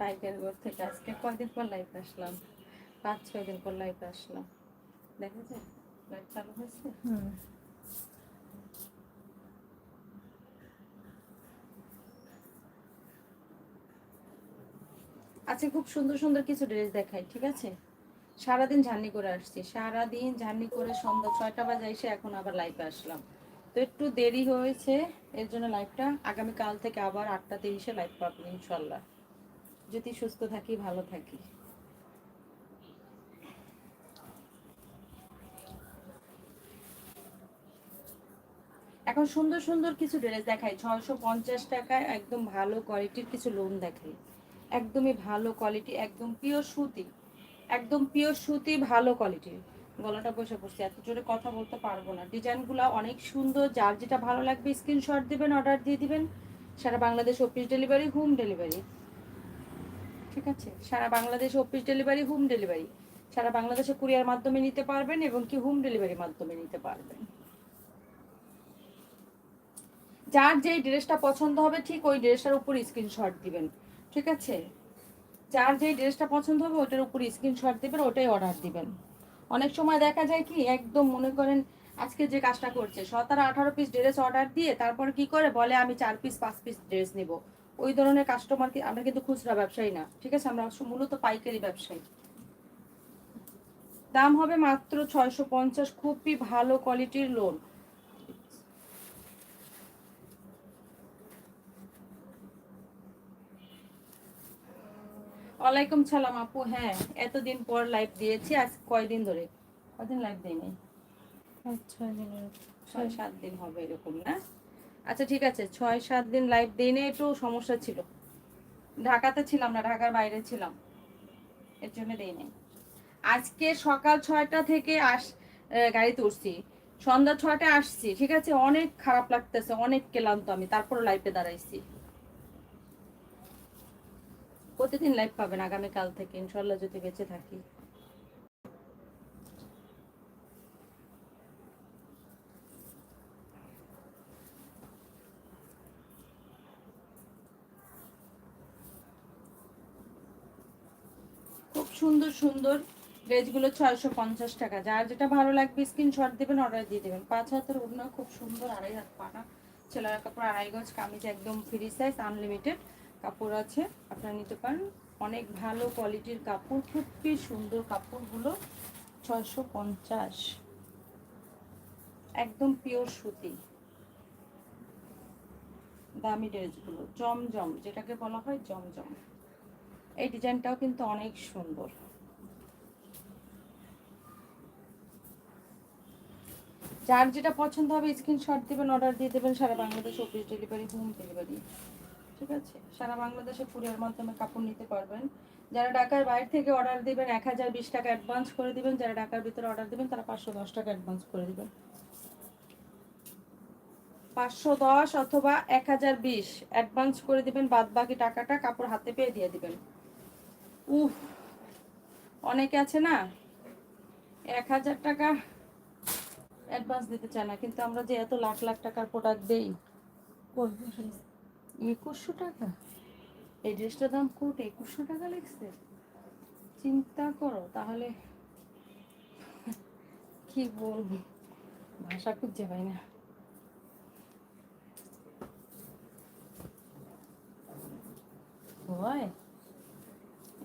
পাইকারি ঘর থেকে আজকে কয়দিন পর লাইভ আসলাম? পাঁচ ছয় দিন পর লাইভ আসলাম। দেখা যায় লাইভ চালু হয়েছে? হুম। আজকে খুব সুন্দর সুন্দর কিছু ড্রেস দেখাই ঠিক আছে? সারাদিন জার্নি করে আসছি। সারাদিন জার্নি করে সন্ধ্যা ছয়টা বাজে এসে এখন আবার লাইভে আসলাম। তো একটু দেরি হয়েছে এর জন্য লাইভটা আগামীকাল থেকে আবার আটটা তিরিশে লাইভ পাবেন ইনশাল্লাহ। যদি সুস্থ থাকি, ভালো থাকি। এখন সুন্দর সুন্দর কিছু ড্রেস দেখাই। ছশো পঞ্চাশ টাকায় একদম ভালো কোয়ালিটির কিছু লোন দেখাই। একদমই ভালো কোয়ালিটি একদম পিওর সুতি। একদম পিওর সুতি, ভালো কোয়ালিটির গলাটা বসে পড়ছে, এত জোরে কথা বলতে পারব না। ডিজাইনগুলো অনেক সুন্দর, যার যেটা ভালো লাগবে স্ক্রিনশট দিবেন অর্ডার দিয়ে দিবেন। সারা Bangladesh office delivery home delivery ঠিক আছে? সারা Bangladesh office delivery home delivery সারা বাংলাদেশে কুরিয়ার মাধ্যমে নিতে পারবেন এবং কি হোম ডেলিভারির মাধ্যমে নিতে পারবেন। যার যেই ড্রেসটা পছন্দ হবে, ঠিক ওই ড্রেসটার উপর স্ক্রিনশট দিবেন। ঠিক আছে? যার যেই ড্রেসটা পছন্দ হবে, ওটার উপর স্ক্রিনশট দিবেন, ওটাই অর্ডার দিবেন। অনেক সময় দেখা যায় কি, একদম মনে করেন আজকে যে কাজটা করছে সতেরো আঠারো পিস ড্রেস অর্ডার দিয়ে তারপর কি করে বলে, আমি চার পিস পাঁচ পিস ড্রেস নিব। ওই ধরনের কাস্টমার কি আমরা কিন্তু খুচরা ব্যবসায়ী না ঠিক আছে? আমরা মূলত পাইকারি ব্যবসায়ী। দাম হবে মাত্র ছয়শো পঞ্চাশ খুবই ভালো কোয়ালিটির লোন ওয়ালাইকুম সালাম আপু হ্যাঁ এতদিন পর লাইভ দিয়েছি আজ কয়দিন ধরে? কদিন লাইভ আচ্ছা দিনের ছয় সাত দিন হবে এরকম না? আচ্ছা ঠিক আছে। ছয়, সাত দিন লাইভ দিনে একটু সমস্যা ছিল। ঢাকাতে ছিলাম না, ঢাকার বাইরে ছিলাম। এর জন্য দেইনি আজকে সকাল ছয়টা থেকে আস গাড়িতে উঠছি সন্ধ্যা ছয়টায় আসছি, ঠিক আছে? অনেক খারাপ লাগতেছে, অনেক ক্লান্ত আমি। তারপর লাইভে দাঁড়াইছি। প্রতিদিন লাইভ পাবেন আগামীকাল থেকে ইনশাল্লাহ যদি বেঁচে থাকি খুব সুন্দর সুন্দর ড্রেসগুলো ছয়শো পঞ্চাশ টাকা। যার যেটা ভালো লাগবে স্ক্রিনশট দেবেন অর্ডার দিয়ে দেবেন। পাঁচ হাতের ওড়না খুব সুন্দর, আড়াই হাত পানা। ছেলের কাপড় আড়াই গজ, কামিজ একদম ফ্রি সাইজ আনলিমিটেড কাপড় আছে। আপনারা নিতে পারেন। অনেক ভালো কোয়ালিটির কাপড়, খুবই সুন্দর কাপড়গুলো ছয়শো পঞ্চাশ। একদম পিওর সুতি। দামি ড্রেসগুলো জমজম, যেটাকে বলা হয়, জমজম। এই ডিজাইনটাও কিন্তু অনেক সুন্দর। যার যেটা পছন্দ হবে স্ক্রিনশট দিবেন অর্ডার দিয়ে দেবেন, সারা Bangladesh office delivery home delivery ঠিক আছে? সারা বাংলাদেশে কুরিয়ার মাধ্যমে কাপড় নিতে পারবেন। যারা ঢাকার বাইরে থেকে অর্ডার দিবেন, এক হাজার বিশ টাকা অ্যাডভান্স করে দিবেন। যারা ঢাকার ভিতরে অর্ডার দিবেন, তারা পাঁচশো দশ টাকা অ্যাডভান্স করে দিবেন। পাঁচশো দশ অথবা এক হাজার বিশ অ্যাডভান্স করে দিবেন বাদ বাকি টাকাটা কাপড় হাতে পেয়ে দিয়ে দিবেন। উফ অনেকে আছে না এক হাজার টাকা অ্যাডভান্স দিতে চায় না কিন্তু আমরা যে এত লাখ লাখ টাকার প্রোডাক্ট দেই একুশশো টাকা। এই ড্রেসটার দাম কোট একুশশো টাকা লেগছে। চিন্তা করো তাহলে কি বলব? ভাষা খুঁজে পাই না। হয়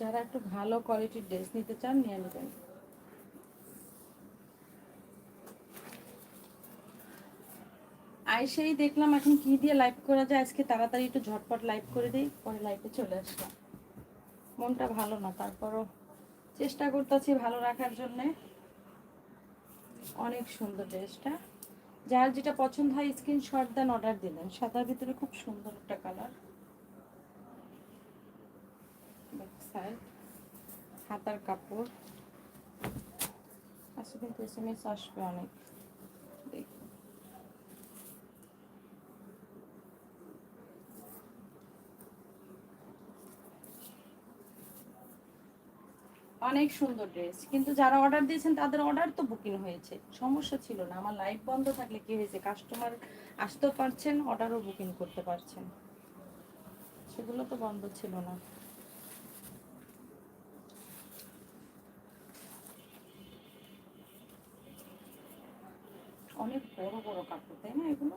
যারা একটু ভালো কোয়ালিটির ড্রেস নিতে চান, নিয়ে নেবেন। আইসেই দেখলাম এখন কি দিয়ে লাইভ করা যায়, আজকে তাড়াতাড়ি একটু ঝটপট লাইভ করে দিই, পরে লাইভে চলে আসলাম। মনটা ভালো না, তারপরও চেষ্টা করতেছি ভালো রাখার জন্যে। অনেক সুন্দর ড্রেসটা। যার যেটা পছন্দ হয়, স্ক্রিনশট দেন অর্ডার দিলেন সাদার ভিতরে খুব সুন্দর একটা কালার এক সাইড হাতার কাপড়। আসলে এম আসবে অনেক। অনেক সুন্দর ড্রেস। কিন্তু যারা অর্ডার দিয়েছেন, তাদের অর্ডার তো বুকিং হয়েছে। সমস্যা ছিল না। আমার লাইভ বন্ধ থাকলে কি হয়েছে? কাস্টমার আসতেও পারছেন, অর্ডারও বুকিং করতে পারছেন। সেগুলো তো বন্ধ ছিল না অনেক বড় বড় কাপড় তাই না এগুলো?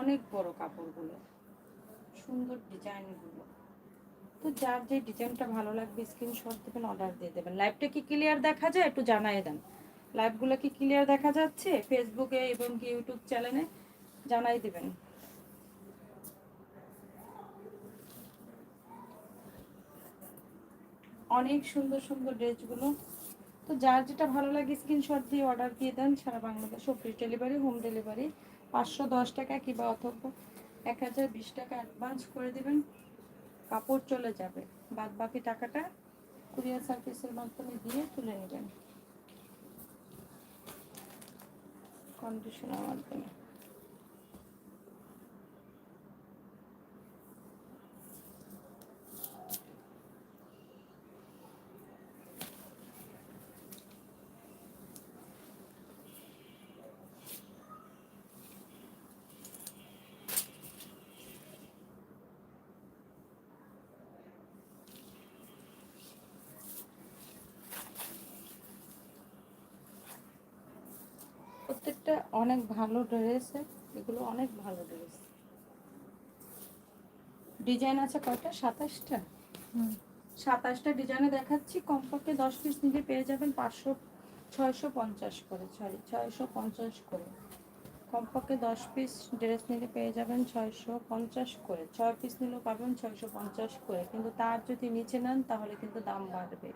অনেক বড় কাপড়গুলো সুন্দর ডিজাইনগুলো। তো যার যে ডিজাইনটা ভালো লাগবে স্ক্রিনশট দেবেন অর্ডার দিয়ে দেবেন। লাইভটা কি ক্লিয়ার দেখা যায়? একটু জানাই দেন। লাইভগুলো কি ক্লিয়ার দেখা যাচ্ছে? ফেসবুকে এবং কি ইউটিউব চ্যানেলে জানাই দেবেন। অনেক সুন্দর সুন্দর ড্রেসগুলো তো যার যেটা ভালো লাগে স্ক্রিনশট দিয়ে অর্ডার দিয়ে দেন, সারা Bangladesh free delivery home delivery পাঁচশো দশ টাকা কিংবা অথবা এক হাজার বিশ টাকা অ্যাডভান্স করে দেবেন, কাপড় চলে যাবে। বাদ বাকি টাকাটা কুরিয়ার সার্ভিসের মাধ্যমে দিয়ে তুলে নেবেন। কন্ডিশনের মাধ্যমে প্রত্যেকটা অনেক ভালো ড্রেস এগুলো অনেক ভালো ড্রেস ডিজাইন আছে কয়টা? সাতাশটা? সাতাশটা ডিজাইনে দেখাচ্ছি কমপক্ষে দশ পিস নিলে পেয়ে যাবেন পাঁচশো ছয়শো পঞ্চাশ করে সরি ছয়শো পঞ্চাশ করে। কমপক্ষে দশ পিস ড্রেস নিলে পেয়ে যাবেন ছয়শো পঞ্চাশ করে। ছয় পিস নিলেও পাবেন ছয়শো পঞ্চাশ করে। কিন্তু তার যদি নিচে নেন তাহলে কিন্তু দাম বাড়বে।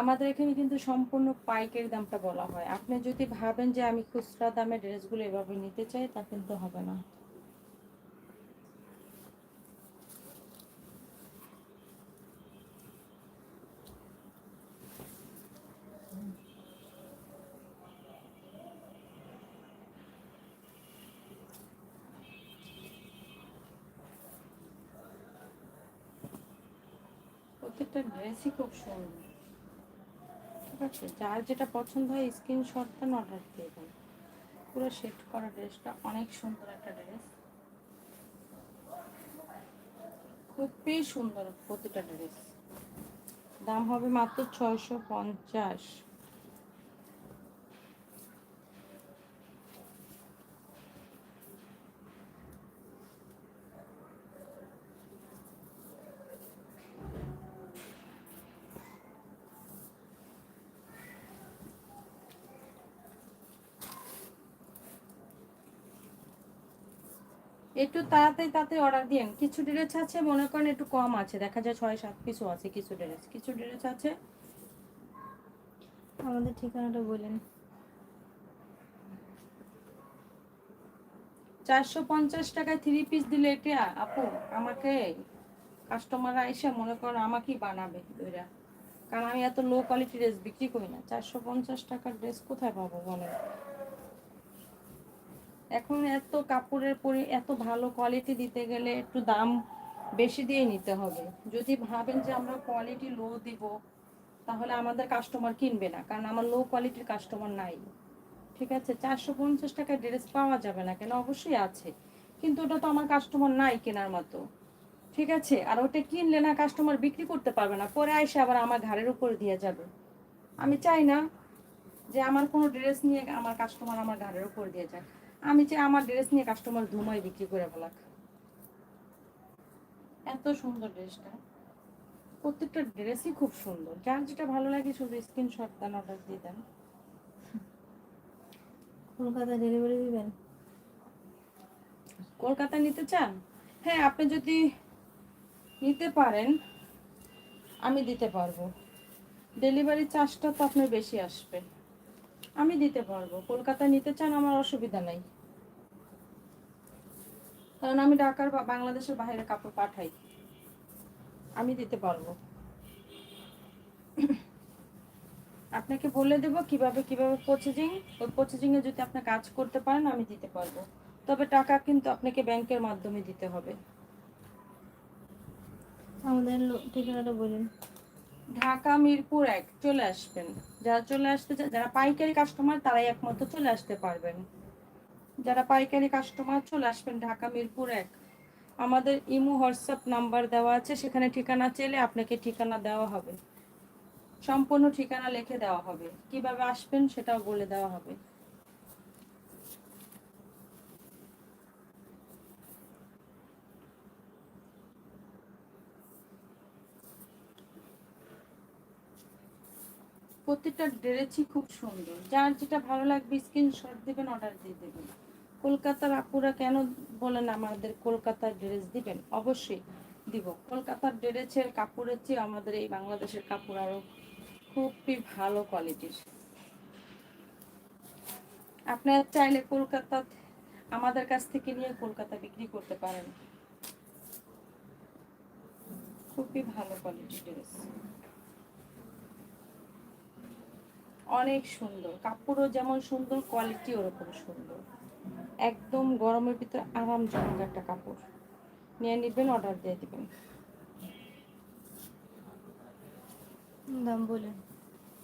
আমাদের এখানে কিন্তু সম্পূর্ণ পাইকারি দামটা বলা হয়। আপনি যদি ভাবেন যে আমি খুচরা দামে ড্রেসগুলো এভাবে নিতে চাই, তা কিন্তু হবে না। প্রত্যেকটা ড্রেসই খুব সুন্দর। ঠিক আছে যার যেটা পছন্দ হয় স্ক্রিনশট দেন অর্ডার দিয়ে দেন। পুরো সেট করা ড্রেসটা অনেক সুন্দর একটা ড্রেস খুবই সুন্দর প্রতিটা ড্রেস দাম হবে মাত্র ছয়শো পঞ্চাশ। একটু তাড়াতাড়ি তাড়াতাড়ি অর্ডার দিন কিছু ড্রেস আছে মনে করেন একটু কম আছে। দেখা যায় ছয় সাত পিসও আছে কিছু ড্রেস কিছু ড্রেস আছে। আমাদের ঠিকানাটা বলেন। চারশো পঞ্চাশ টাকায় থ্রি পিস দিলে এটা আপু আমাকে কাস্টমাররা এসে মনে করেন আমাকেই বানাবে ওইরা। কারণ আমি এত লো কোয়ালিটি ড্রেস বিক্রি করি না। চারশো পঞ্চাশ টাকার ড্রেস কোথায় পাবো বলেন? এখন এত কাপড়ের পরে, এত ভালো কোয়ালিটি দিতে গেলে একটু দাম বেশি দিয়ে নিতে হবে। যদি ভাবেন যে আমরা কোয়ালিটি লো দিব, তাহলে আমাদের কাস্টমার কিনবে না, কারণ আমার লো কোয়ালিটির কাস্টমার নাই। ঠিক আছে? চারশো পঞ্চাশ টাকায় ড্রেস পাওয়া যাবে না কেন? অবশ্যই আছে। কিন্তু ওটা তো আমার কাস্টমার নাই কেনার মতো। ঠিক আছে? আর ওটা কিনলে না কাস্টমার বিক্রি করতে পারবে না। পরে এসে আবার আমার ঘাড়ের উপর দিয়ে যাবে। আমি চাই না যে আমার কোনো ড্রেস নিয়ে আমার কাস্টমার আমার ঘাড়ের উপর দিয়ে যাক। আমি চাই আমার ড্রেস নিয়ে কাস্টমার ধুমাই বিক্রি করে ফেলাক এত সুন্দর ড্রেসটা প্রত্যেকটা ড্রেসই খুব সুন্দর। যার যেটা ভালো লাগে শুধু স্ক্রিনশট দেন অর্ডার দিয়ে দেন। কলকাতা ডেলিভারি দিবেন? কলকাতা নিতে চান? হ্যাঁ আপনি যদি নিতে পারেন আমি দিতে পারব। ডেলিভারি চার্জটা তো আপনার বেশি আসবে। আমি দিতে পারব। কলকাতা নিতে চান আমার অসুবিধা নাই। কারণ আমি ঢাকার বা বাংলাদেশের বাইরে কাপড় পাঠাই। আমি দিতে পারব। আপনাকে বলে দেব কীভাবে কীভাবে প্রসেসিং ওই প্রসেসিং এ যদি আপনি কাজ করতে পারেন, আমি দিতে পারব। তবে টাকা কিন্তু আপনাকে ব্যাংকের মাধ্যমে দিতে হবে। আমাদের ঠিকানাটা বলেন। ঢাকা, মিরপুর এক চলে আসবেন। যারা চলে আসতে যারা পাইকারি কাস্টমার তারাই একমাত্র চলে আসতে পারবেন। যারা পাইকারি কাস্টমার চলে আসবেন ঢাকা, মিরপুর এক। আমাদের ইমো, হোয়াটসঅ্যাপ নাম্বার দেওয়া আছে, সেখানে ঠিকানা চেলে আপনাকে ঠিকানা দেওয়া হবে। সম্পূর্ণ ঠিকানা লিখে দেওয়া হবে। কীভাবে আসবেন সেটাও বলে দেওয়া হবে। প্রত্যেকটা ড্রেসই খুব সুন্দর। যার যেটা ভালো লাগবে স্ক্রিনশট দিবেন অর্ডার দিয়ে দেবেন। কলকাতার আপুরা কেন বলেন আমাদের কলকাতার ড্রেস দিবেন? অবশ্যই দিব। কলকাতার ড্রেসের কাপড়ের চেয়ে আমাদের এই বাংলাদেশের কাপড় আরও খুবই ভালো কোয়ালিটির আপনার চাইলে কলকাতা, আমাদের কাছ থেকে নিয়ে কলকাতা বিক্রি করতে পারেন। খুবই ভালো কোয়ালিটির ড্রেস অনেক সুন্দর। কাপড়ও যেমন সুন্দর কোয়ালিটি ওরকম সুন্দর। একদম গরমের ভিতরে আরামজনক একটা কাপড়। নিয়ে নেবেন অর্ডার দিয়ে দিবেন। দাম বলেন।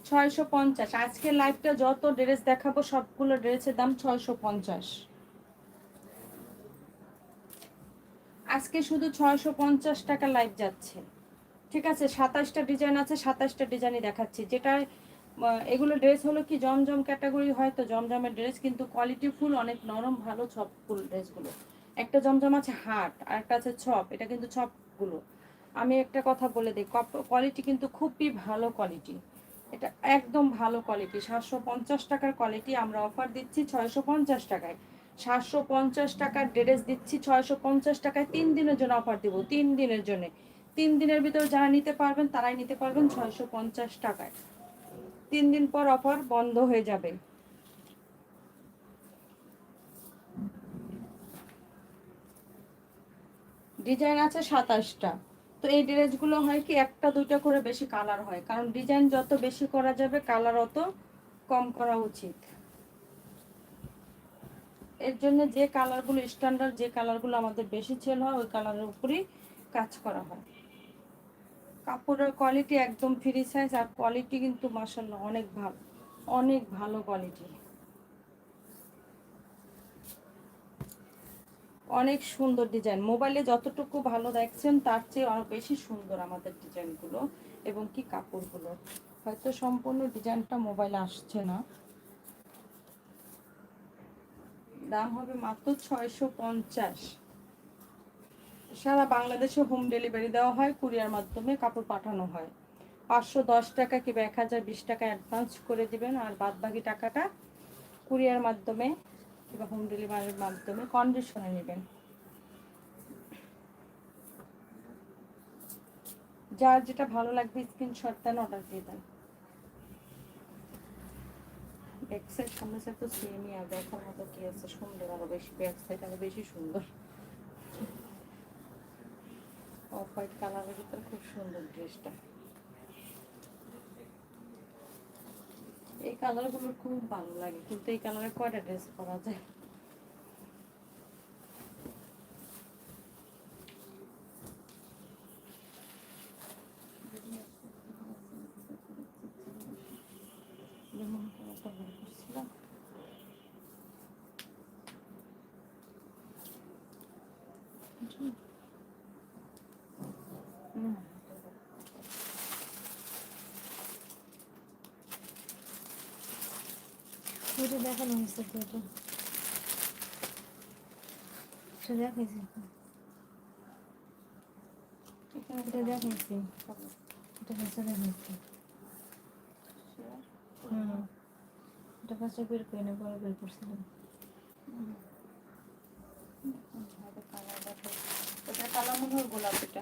ছয়শো পঞ্চাশ। আজকে লাইভটা যত ড্রেস দেখাবো সবগুলো ড্রেসের দাম ছয়শো পঞ্চাশ। আজকে শুধু ছয়শো পঞ্চাশ টাকা লাইভ যাচ্ছে। ঠিক আছে সাতাশটা ডিজাইন আছে সাতাশটা ডিজাইনই দেখাচ্ছি। যেটা এগুলো ড্রেস হলো কি জমজম ক্যাটাগরি হয় তো জমজমের ড্রেস কিন্তু কোয়ালিটি ফুল অনেক নরম, ভালো ছপ ফুল ড্রেসগুলো একটা জমজম আছে হাট, আর একটা আছে ছপ এটা কিন্তু ছপগুলো আমি একটা কথা বলে দিই কোয়ালিটি কিন্তু খুবই ভালো কোয়ালিটি এটা একদম ভালো কোয়ালিটি সাতশো পঞ্চাশ টাকার কোয়ালিটি আমরা অফার দিচ্ছি ছয়শো পঞ্চাশ টাকায়। সাতশো পঞ্চাশ টাকার ড্রেস দিচ্ছি ছয়শো পঞ্চাশ টাকায়, তিন দিনের জন্য অফার দিব, তিন দিনের জন্য। তিন দিনের ভিতরে যারা নিতে পারবেন, তারাই নিতে পারবেন ছয়শো পঞ্চাশ টাকায়। তিন দিন পর অফার বন্ধ হয়ে যাবে। ডিজাইন আছে সাতাশটা। তো এই ড্রেসগুলো হয় কি, একটা, দুইটা করে বেশি কালার হয়। কারণ ডিজাইন যত বেশি করা যাবে কালার অত কম করা উচিত। এর জন্য যে কালারগুলো স্ট্যান্ডার্ড যে কালারগুলো আমাদের বেশি সেল হয়, ওই কালারের উপরই কাজ করা হয়। কাপড়ের কোয়ালিটি একদম ফ্রি সাইজ আর কোয়ালিটি কিন্তু মাসাল্লাহ অনেক ভালো অনেক ভালো কোয়ালিটি অনেক সুন্দর ডিজাইন মোবাইলে যতটুকু ভালো দেখছেন, তার চেয়ে অনেক বেশি সুন্দর আমাদের ডিজাইনগুলো এবং কি কাপড়গুলো। হয়তো সম্পূর্ণ ডিজাইনটা মোবাইলে আসছে না। দাম হবে মাত্র ছয়শো পঞ্চাশ। সারা বাংলাদেশে হোম ডেলিভারি দেওয়া হয় কুরিয়ার মাধ্যমে কাপড় পাঠানো হয়। পাঁচশো দশ টাকা কিংবা এক হাজার বিশ টাকা অ্যাডভান্স করে দিবেন আর বাদ বাকি টাকাটা কুরিয়ার মাধ্যমে কিংবা হোম ডেলিভারির মাধ্যমে কন্ডিশনে নেবেন। যার যেটা ভালো লাগবে স্ক্রিনশট দেন অর্ডার দিয়ে দেন। ব্যাক সাইড সামনে সাইড তো সেমই আর দেখার মতো কি আছে? সুন্দর আরও বেশি ব্যাক সাইড আরও বেশি সুন্দর। অফ হোয়াইট কালারের ভিতরে খুব সুন্দর ড্রেসটা এই কালারগুলো খুব ভালো লাগে, কিন্তু এই কালারে কয়টা ড্রেস পরা যায় লেমন কালারটা বের করছিলাম হুম ওইটা দেখানো হয়েছে তো এটা এটা দেখাইছি এটা দেখাইছি। এটা ফার্স্টে দেখাইছি। হুম। এটা ফার্স্টে বের করে পরে বের করছিলাম। এটা কালার মনে গোলাপ এটা।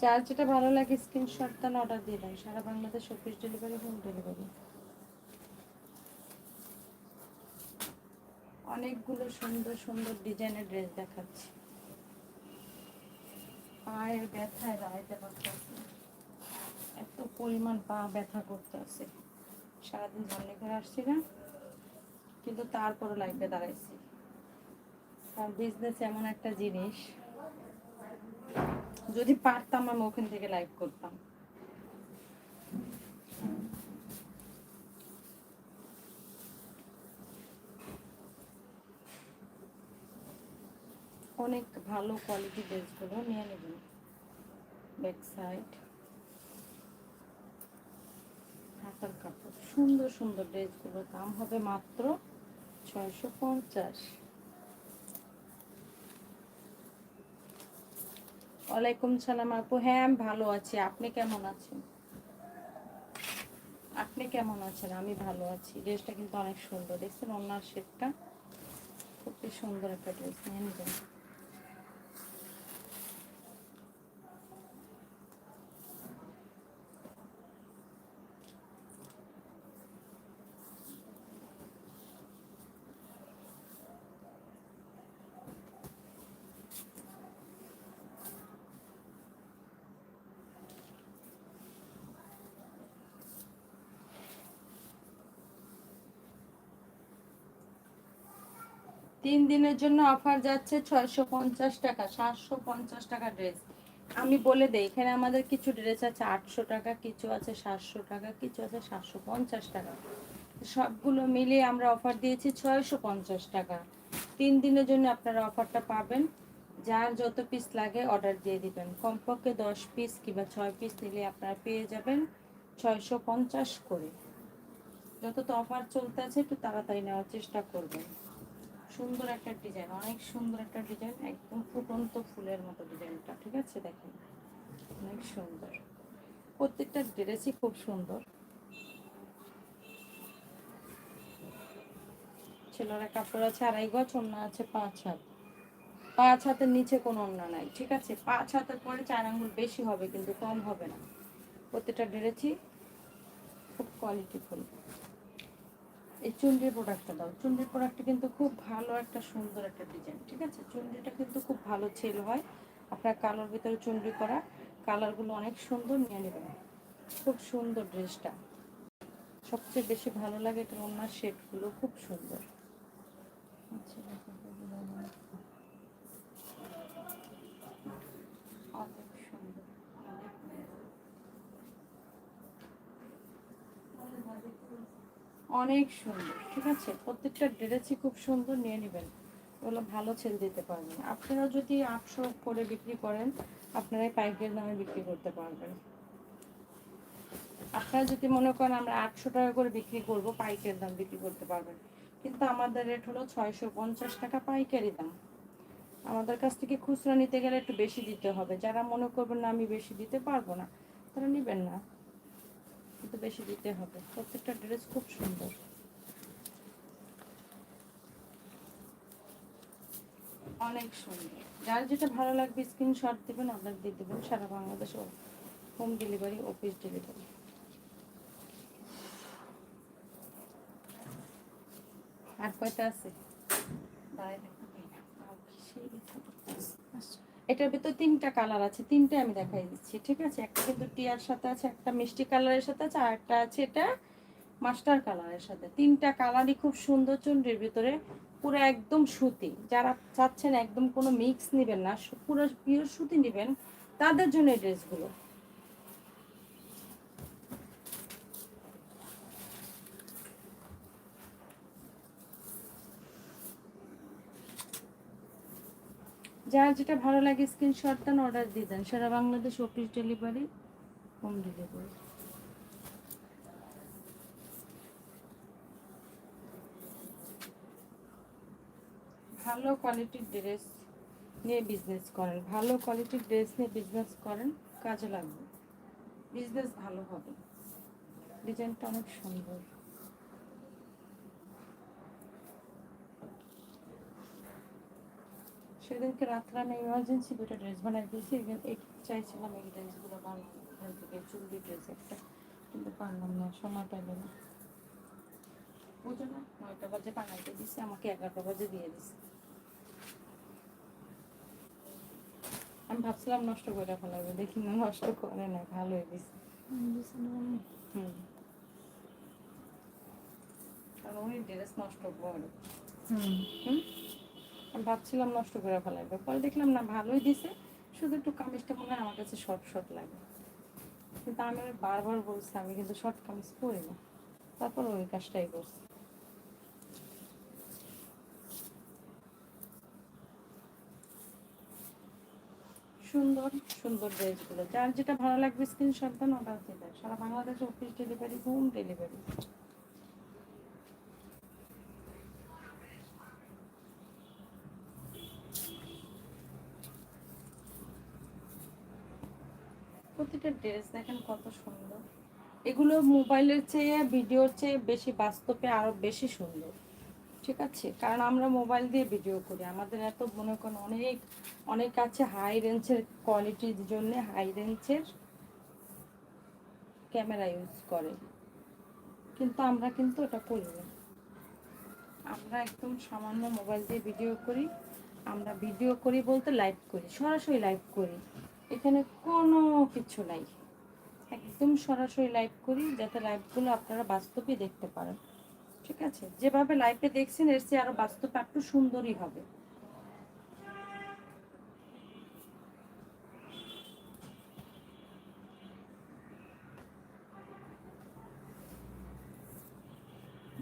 যার যেটা ভালো লাগে স্ক্রিনশট তাহলে অর্ডার দিয়ে দেন। সারা Bangladesh office delivery home delivery অনেকগুলো সুন্দর সুন্দর ডিজাইনের ড্রেস দেখাচ্ছি। পায়ের ব্যথায় দাঁড়াইতে পারতেছি। এত পরিমাণ পা ব্যথা করতে করতেছে। সারাদিন জার্নি করে আসছি না, কিন্তু তারপরও লাইফে দাঁড়াইছি। কারণ বিজনেস এমন একটা জিনিস যদি পারতাম আমি ওখান থেকে লাইভ করতাম। অনেক ভালো কোয়ালিটি ড্রেসগুলো নিয়ে নেবেন। ব্যাক সাইড হাতার কাপড়। সুন্দর সুন্দর ড্রেসগুলো দাম হবে মাত্র ছয়শো পঞ্চাশ। ওয়ালাইকুম সালাম আপু। হ্যাঁ ভালো আছি। আপনি কেমন আছেন? আপনি কেমন আছেন? আমি ভালো আছি। ড্রেসটা কিন্তু অনেক সুন্দর। দেখছেন ওনার শেপটা খুবই সুন্দর একটা ড্রেস। নিয়ে নেবেন। তিন দিনের জন্য অফার যাচ্ছে ছয়শো পঞ্চাশ টাকা, সাতশো পঞ্চাশ টাকা ড্রেস আমি বলে দিই, এখানে আমাদের কিছু ড্রেস আছে, আটশো টাকা, কিছু আছে সাতশো টাকা, কিছু আছে সাতশো পঞ্চাশ টাকা। সবগুলো মিলিয়ে আমরা অফার দিয়েছি ছয়শো পঞ্চাশ টাকা। তিন দিনের জন্য আপনারা অফারটা পাবেন। যার যত পিস লাগে অর্ডার দিয়ে দিবেন। কমপক্ষে দশ পিস কিংবা ছয় পিস নিলে আপনারা পেয়ে যাবেন ছয়শো পঞ্চাশ করে। যত তো অফার চলতে আছে একটু তাড়াতাড়ি নেওয়ার চেষ্টা করবেন। সুন্দর একটা ডিজাইন, অনেক সুন্দর একটা ডিজাইন, একদম ফুটন্ত ফুলের মতো ডিজাইনটা, ঠিক আছে? দেখেন, অনেক সুন্দর। প্রত্যেকটা ড্রেসই খুব সুন্দর। ছেলেরা কাপড় আছে আড়াই গজ, ওড়না আছে পাঁচ হাত। পাঁচ হাতের নিচে কোনো ওড়না নাই, ঠিক আছে? পাঁচ হাতের পরে চার আঙ্গুল বেশি হবে, কিন্তু কম হবে না। প্রত্যেকটা ড্রেসই খুব কোয়ালিটিফুল এই চুন্ডির প্রোডাক্টটা দাও। চুন্ডির প্রোডাক্টটা কিন্তু খুব ভালো একটা সুন্দর একটা ডিজাইন ঠিক আছে? চুন্ডিটা কিন্তু খুব ভালো ছেল হয়। আপনার কালোর ভিতরে চুনরি করা কালারগুলো অনেক সুন্দর নিয়ে নেবেন। খুব সুন্দর ড্রেসটা সবচেয়ে বেশি ভালো লাগে এটা ওনার শেডগুলো খুব সুন্দর। আচ্ছা, অনেক সুন্দর অনেক সুন্দর, ঠিক আছে? প্রত্যেকটা ড্রেসই খুব সুন্দর নিয়ে নেবেন। ওগুলো ভালো ছেল দিতে পারবেন। আপনারা যদি আটশো করে বিক্রি করেন, আপনারাই পাইকারি দামে বিক্রি করতে পারবেন। আপনারা যদি মনে করেন আমরা আটশো টাকা করে বিক্রি করব, পাইকারি দাম বিক্রি করতে পারবেন। কিন্তু আমাদের রেট হলো ছয়শো পঞ্চাশ টাকা পাইকারি দাম। আমাদের কাছ থেকে খুচরা নিতে গেলে একটু বেশি দিতে হবে। যারা মনে করবেন না, আমি বেশি দিতে পারব না, তারা নেবেন না। কিন্তু বেশি দিতে হবে। প্রত্যেকটা ড্রেস খুব সুন্দর। অনেক সুন্দর। যার যেটা ভালো লাগবে স্ক্রিনশট দিবেন অর্ডার দিয়ে দেবেন। সারা Bangladesh home delivery office delivery আর কয়টা আছে? দাঁড়ায় থাকতে। আর কিসের ইচ্ছা করতেছে? আচ্ছা, এটার ভিতর তিনটা কালার আছে তিনটা আমি দেখাই দিচ্ছি, ঠিক আছে? একটা কিন্তু টিয়ার সাথে আছে, একটা মিষ্টি কালারের সাথে আছে, আর একটা আছে এটা মাস্টার কালারের সাথে। তিনটা কালারই খুব সুন্দর চুনরির ভিতরে, পুরো একদম সুতি। যারা চাচ্ছেন একদম কোনো মিক্স নেবেন না পুরো পিওর সুতি নেবেন, তাদের জন্য এই ড্রেসগুলো যার যেটা ভালো লাগে স্ক্রিনশট দেন অর্ডার দিয়ে দেন। সারা Bangladesh office delivery home delivery ভালো কোয়ালিটির ড্রেস নিয়ে বিজনেস করেন। ভালো কোয়ালিটির ড্রেস নিয়ে বিজনেস করেন, কাজে লাগবে। বিজনেস ভালো হবে। ডিজাইনটা অনেক সুন্দর। সেদিনকে রাত্রে আমি ইমার্জেন্সি দুটো ড্রেস বানাই দিয়েছি। এই- এই চাইছিলাম এই ড্রেসগুলো বানাবো এখান থেকে চুড়ি ড্রেস একটা কিন্তু পারলাম না সময় পেল না। বুঝো না নয়টা বাজে বানাইতে দিছে আমাকে এগারোটা বাজে দিয়ে দিছে। আমি ভাবছিলাম নষ্ট করে ফেলাবে দেখি না নষ্ট করে না ভালো হয়ে গেছে। হুম। কারণ উনি ড্রেস নষ্ট করে। হুম। হুম? ভাবছিলাম নষ্ট করে ফেলাইবে। পরে দেখলাম না, ভালোই দিছে। শুধু একটু কামিজটা মনে হয় আমার কাছে শর্ট শর্ট লাগে। কিন্তু আমি বারবার বলছি, আমি কিন্তু শর্ট কামিজ পরি না। তারপর ওই কাজটাই করছি। সুন্দর সুন্দর ড্রেসগুলো যার যেটা ভালো লাগবে স্ক্রিনশট দেন অর্ডার দেবেন সারা বাংলাদেশে অফিস ডেলিভারি হোম ডেলিভারি প্রতিটা ড্রেস দেখেন কত সুন্দর। এগুলো মোবাইলের চেয়ে, ভিডিওর চেয়ে বেশি বাস্তবে আরও বেশি সুন্দর। ঠিক আছে? কারণ আমরা মোবাইল দিয়ে ভিডিও করি। আমাদের এত মনে করেন অনেক অনেক আছে হাই রেঞ্জের কোয়ালিটির জন্য হাই রেঞ্জের ক্যামেরা ইউজ করে। কিন্তু আমরা কিন্তু ওটা করি না। আমরা একদম সামান্য মোবাইল দিয়ে ভিডিও করি। আমরা ভিডিও করি বলতে লাইভ করি, সরাসরি লাইভ করি। এখানে কোনো কিছু নাই। একদম সরাসরি লাইভ করি, যাতে লাইভগুলো আপনারা বাস্তবে দেখতে পারেন। ঠিক আছে? যেভাবে লাইভে দেখছেন, এর চেয়ে আরও বাস্তবে একটু সুন্দরই হবে।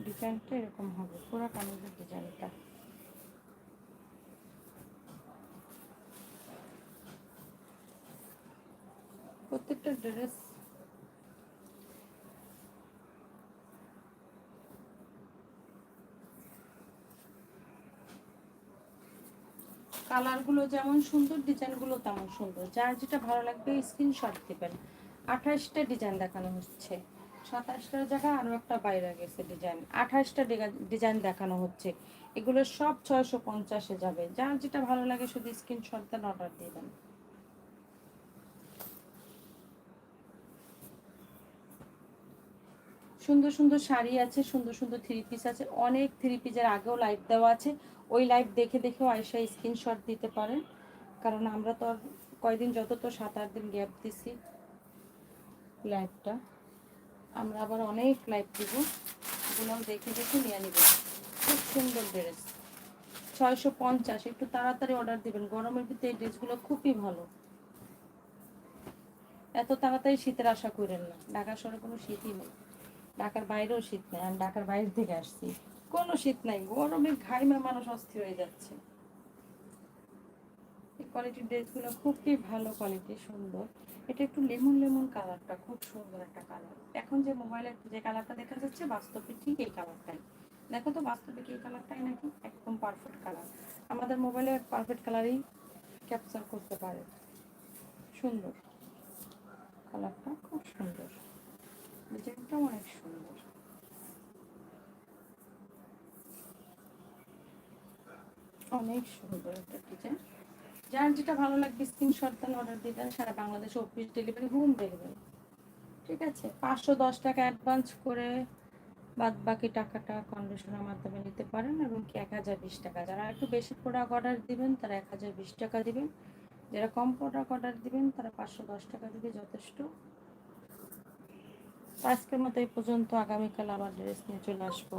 ডিজাইনটা এরকম হবে। পুরো কামিজের ডিজাইনটা প্রত্যেকটা ড্রেস কালারগুলো যেমন সুন্দর ডিজাইনগুলো তেমন সুন্দর। যার যেটা ভালো লাগবে স্ক্রিনশট দিবেন। আঠাশটা ডিজাইন দেখানো হচ্ছে। সাতাশটার জায়গায় আরও একটা বাইরে গেছে ডিজাইন আঠাশটা ডিজাইন দেখানো হচ্ছে। এগুলো সব ছয়শো পঞ্চাশে যাবে। যার যেটা ভালো লাগে, শুধু স্ক্রিনশট দেন অর্ডার দিবেন সুন্দর সুন্দর শাড়ি আছে, সুন্দর সুন্দর থ্রি পিস আছে। অনেক থ্রি পিসের আগেও লাইভ দেওয়া আছে। ওই লাইভ দেখে দেখেও আয়সা স্ক্রিনশট দিতে পারেন। কারণ আমরা তো আর কয়দিন, যত তো সাত আট দিন গ্যাপ দিছি লাইভটা আমরা আবার অনেক লাইভ দিব। ওগুলো দেখে দেখে নিয়ে নিব। খুব সুন্দর ড্রেস ছয়শো পঞ্চাশ, একটু তাড়াতাড়ি অর্ডার দিবেন। গরমের ভিতরে এই ড্রেসগুলো খুবই ভালো। এত তাড়াতাড়ি শীতের আশা করেন না। ঢাকা শহরে কোনো শীতই নেই। ঢাকার বাইরেও শীত নেই, আমি ঢাকার বাইরে থেকে আসছি। কোনো শীত নাই, গরমে ঘাইমে মানুষ অস্থির হয়ে যাচ্ছে। এই কোয়ালিটির ড্রেসগুলো খুবই ভালো কোয়ালিটি সুন্দর। এটা একটু লেমন লেমন কালারটা, খুব সুন্দর একটা কালার। এখন যে মোবাইলে যে কালারটা দেখা যাচ্ছে, বাস্তবে ঠিক এই কালারটাই। দেখো তো বাস্তবে কি এই কালারটাই নাকি? একদম পারফেক্ট কালার আমাদের মোবাইলে পারফেক্ট কালারই ক্যাপচার করতে পারে। সুন্দর কালারটা খুব সুন্দর ডিজাইনটাও অনেক সুন্দর অনেক সুন্দর একটা ডিজাইন যার যেটা ভালো লাগবে স্ক্রিনশট দেন অর্ডার দিবেন সারা বাংলাদেশে অফিস ডেলিভারি হোম ডেলিভারি ঠিক আছে? পাঁচশো দশ টাকা অ্যাডভান্স করে বাদ বাকি টাকাটা কন্ডিশনের মাধ্যমে নিতে পারেন এবং কি এক হাজার বিশ টাকা। যারা একটু বেশি প্রোডাক্ট অর্ডার দিবেন, তারা এক হাজার বিশ টাকা দিবেন। যারা কম প্রোডাক্ট অর্ডার দিবেন, তারা পাঁচশো দশ টাকা দিবে যথেষ্ট। আজকের মতো এই পর্যন্ত। আগামীকাল আবার ড্রেস নিয়ে চলে আসব।